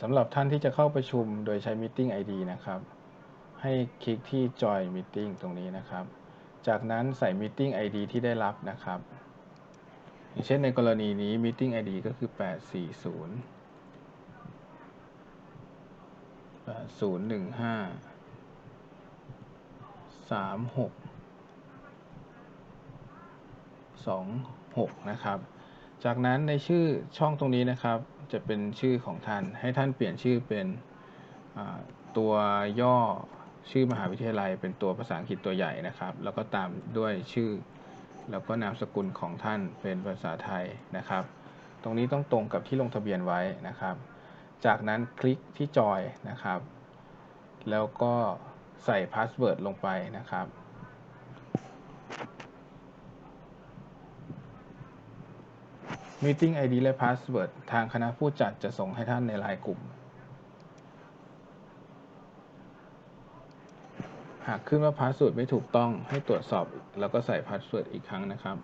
สำหรับท่านที่จะเข้าประชุมโดยใช้ Meeting ID นะครับ ให้คลิกที่ Join Meeting ตรงนี้นะครับ จากนั้นใส่ Meeting ID ที่ได้รับนะครับอย่างเช่นในกรณีนี้ Meeting ID ก็คือ 840 8015 36 26นะครับ จากนั้นในชื่อช่องตรงนี้นะครับ จะเป็นชื่อของท่าน ให้ท่านเปลี่ยนชื่อเป็นตัวย่อชื่อมหาวิทยาลัย เป็นตัวภาษาอังกฤษตัวใหญ่นะครับ แล้วก็ตามด้วยชื่อ แล้วก็นามสกุลของท่านเป็นภาษาไทยนะครับ ตรงนี้ต้องตรงกับที่ลงทะเบียนไว้นะครับ จากนั้นคลิกที่จอยนะครับ แล้วก็ใส่พาสเวิร์ดลงไปนะครับ Meeting ID และ Password ทางคณะผู้จัดจะส่งให้ท่านในไลน์กลุ่ม หากขึ้นว่า Password ไม่ถูกต้องให้ตรวจสอบแล้วก็ใส่ Password อีกครั้งนะครับ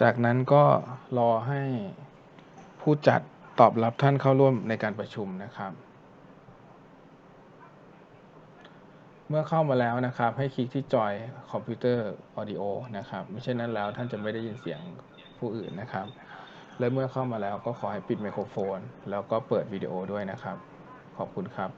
จากนั้นก็ รอให้ผู้จัดตอบรับท่านเข้าร่วมในการประชุมนะครับ เมื่อเข้ามาแล้วนะครับ ให้คลิกที่จอยคอมพิวเตอร์ออดิโอนะครับไม่เช่นนั้นแล้วท่านจะไม่ได้ยินเสียงผู้อื่นนะครับ และเมื่อเข้ามาแล้วก็ขอให้ปิดไมโครโฟน แล้วก็เปิดวิดีโอด้วยนะครับ ขอบคุณครับ